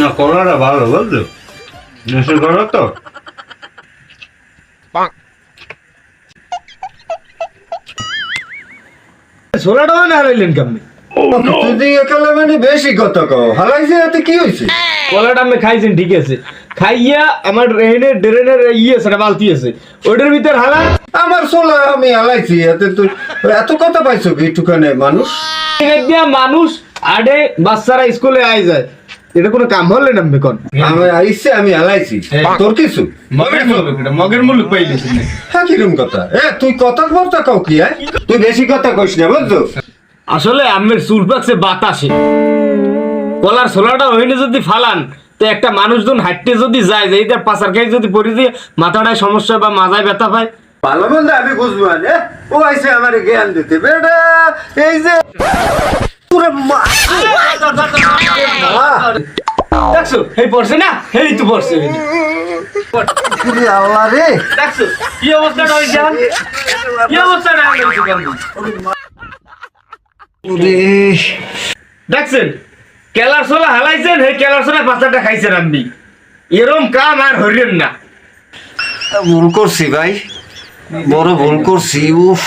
না কলাটা ভালো করো তো। মানে হারাইলেন কেমনি? তুই একালে মানে বেশি কথা কও। হালাইছে এতে কি হয়েছে কলাটা আমি খাইছেন ঠিক আছে। খাইয়া আমার রেহেনের ড্রেনের ইয়ে আছে বালতি আছে। ওটার ভিতর হালা। আমার সোলা আমি হালাইছি এতে তুই এত কথা পাইছো কি একটুখানে মানুষ? মানুষ আডে বাচ্চারা স্কুলে আই যায়। এটা কোনো কাম হলে না বেকন আমি আইসে আমি হালাইছি হ্যাঁ। তোর কিছু? মগের মুলুক এটা মগের মুলুক পাইলিস হ্যাঁ কিরম কথা? এ তুই কথা বলতা কাও কি হ্যাঁ? তুই বেশি কথা কইস না বুঝছ? আসলে আমের চুল পাকছে বাতাসে। কলার ছোলাটা হইলে যদি ফালান তো একটা মানুষজন হাঁটতে যদি যায় যে এইটার পাশার খাই যদি পড়ে দিয়ে মাথাটায় সমস্যা বা মাথায় ব্যথা পায়। ভালো মন্দ আমি বুঝব না ও আইসে আমার জ্ঞান দিতে বেটা এই যে পুরো দেখছ? এই পড়ছে না? এই তো পড়ছে। এই যে। পুরি আল্লাহ রে। দেখছ? কি অবস্থাটা হয়েছে কি অবস্থাটা হয়েছে বন্ধু? পুরি দেখছেন? কেলার ছোলা হালাইছেন এই কেলার ছোলা পাতাটা খাইছেন আপনি। এরম কাম আর হরিয়েন না। ভুল করছি ভাই। বড় ভুল করছি উফ।